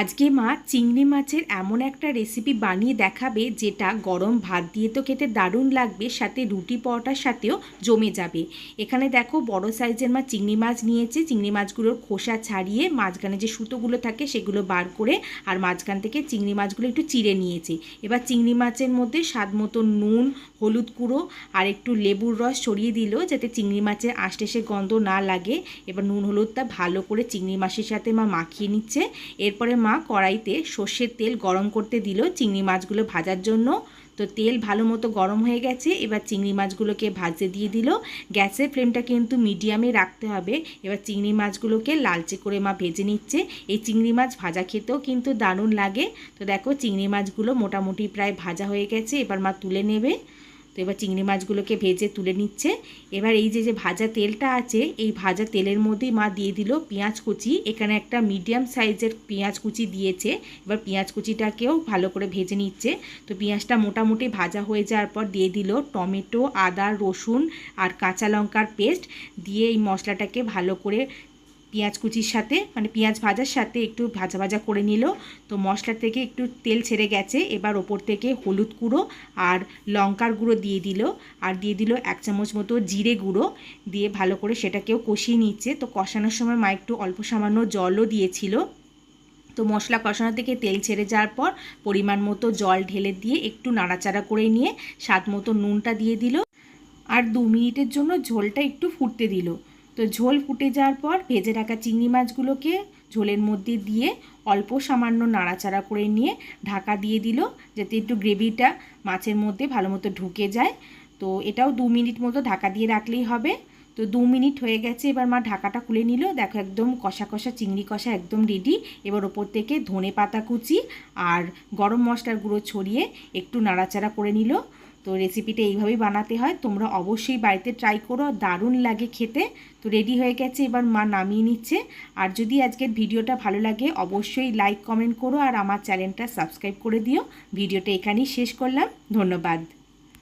আজকে মা চিংড়ি মাছের এমন একটা রেসিপি বানিয়ে দেখাবে যেটা গরম ভাত দিয়ে তো খেতে দারুণ লাগবে, সাথে রুটি পরোটার সাথেও জমে যাবে। এখানে দেখো বড় সাইজের মা চিংড়ি মাছ নিয়েছে। চিংড়ি মাছগুলোর খোসা ছাড়িয়ে মাঝখানে যে সুতোগুলো থাকে সেগুলো বার করে আর মাঝখান থেকে চিংড়ি মাছগুলো একটু চিড়ে নিয়েছে। এবার চিংড়ি মাছের মধ্যে স্বাদ মতো নুন, হলুদ গুঁড়ো আর একটু লেবুর রস ছড়িয়ে দিল যাতে চিংড়ি মাছের আষ্টে গন্ধ না লাগে। এবার নুন, হলুদটা ভালো করে চিংড়ি মাছের সাথে মা মাখিয়ে নিচ্ছে। এরপরে মা কড়াইতে সর্ষের তেল গরম করতে দিল। চিংড়ি মাছগুলো ভাজার জন্য। তো তেল ভালো মতো গরম হয়ে গেছে। এবার চিংড়ি মাছগুলোকে ভাজতে দিয়ে দিল। গ্যাসের ফ্লেমটা কিন্তু মিডিয়ামে রাখতে হবে। এবার চিংড়ি মাছগুলোকে লালচে করে মা ভেজে নিচ্ছে। এই চিংড়ি মাছ ভাজা খেতেও কিন্তু দারুণ লাগে। তো দেখো, চিংড়ি মাছগুলো মোটামুটি প্রায় ভাজা হয়ে গেছে। এবার মা তুলে নেবে। এবার চিংড়ি মাছগুলোকে ভেজে তুলে নিচ্ছে। এবার এই যে যে ভাজা তেলটা আছে, এই ভাজা তেলের মধ্যেই মা দিয়ে দিল পেঁয়াজ কুচি। এখানে একটা মিডিয়াম সাইজের পেঁয়াজ কুচি দিয়েছে। এবার পেঁয়াজ কুচিটাকেও ভালো করে ভেজে নিচ্ছে। তো পেঁয়াজটা মোটামুটি ভাজা হয়ে যাওয়ার পর দিয়ে দিল টমেটো, আদা, রসুন আর কাঁচা লঙ্কার পেস্ট। দিয়ে এই মশলাটাকে ভালো করে পেঁয়াজ কুচির সাথে মানে পেঁয়াজ ভাজার সাথে একটু ভাজা ভাজা করে নিল। তো মশলা থেকে একটু তেল ছেড়ে গেছে, এবার ওপর থেকে হলুদ গুঁড়ো আর লঙ্কার গুঁড়ো দিয়ে দিল। আর দিয়ে দিল এক চামচ মতো জিরে গুঁড়ো, দিয়ে ভালো করে সেটাকেও কষিয়ে নিচ্ছে। তো কষানোর সময় মা একটু অল্প সামান্য জলও দিয়েছিল। তো মশলা কষানো থেকে তেল ছেড়ে যাওয়ার পর পরিমাণ মতো জল ঢেলে দিয়ে একটু নাড়াচাড়া করে নিয়ে, স্বাদ মতো নুনটা দিয়ে দিল। আর দু মিনিটের জন্য ঝোলটা একটু ফুটতে দিল। তো ঝোল ফুটে যাওয়ার পর ভেজে রাখা চিংড়ি মাছগুলোকে ঝোলের মধ্যে দিয়ে অল্প সামান্য নাড়াচাড়া করে নিয়ে ঢাকা দিয়ে দিল যাতে একটু গ্রেভিটা মাছের মধ্যে ভালো মতো ঢুকে যায়। তো এটাও দু মিনিট মতো ঢাকা দিয়ে রাখলেই হবে। তো দু মিনিট হয়ে গেছে, এবার মা ঢাকাটা খুলে নিল। দেখো একদম কষা কষা, চিংড়ি কষা একদম রেডি এবার ওপর থেকে ধনে পাতা কুচি আর গরম মশলার গুঁড়ো ছড়িয়ে একটু নাড়াচাড়া করে নিল। তো রেসিপিটা এইভাবেই বানাতে হয়। তোমরা অবশ্যই বাড়িতে ট্রাই করো, দারুণ লাগে খেতে। তো রেডি হয়ে গেছে, এবার মা নামিয়ে নিচ্ছে। আর যদি আজকের ভিডিওটা ভালো লাগে, অবশ্যই লাইক কমেন্ট করো আর আমার চ্যানেলটা সাবস্ক্রাইব করে দিও। ভিডিওটা এখানেই শেষ করলাম। ধন্যবাদ।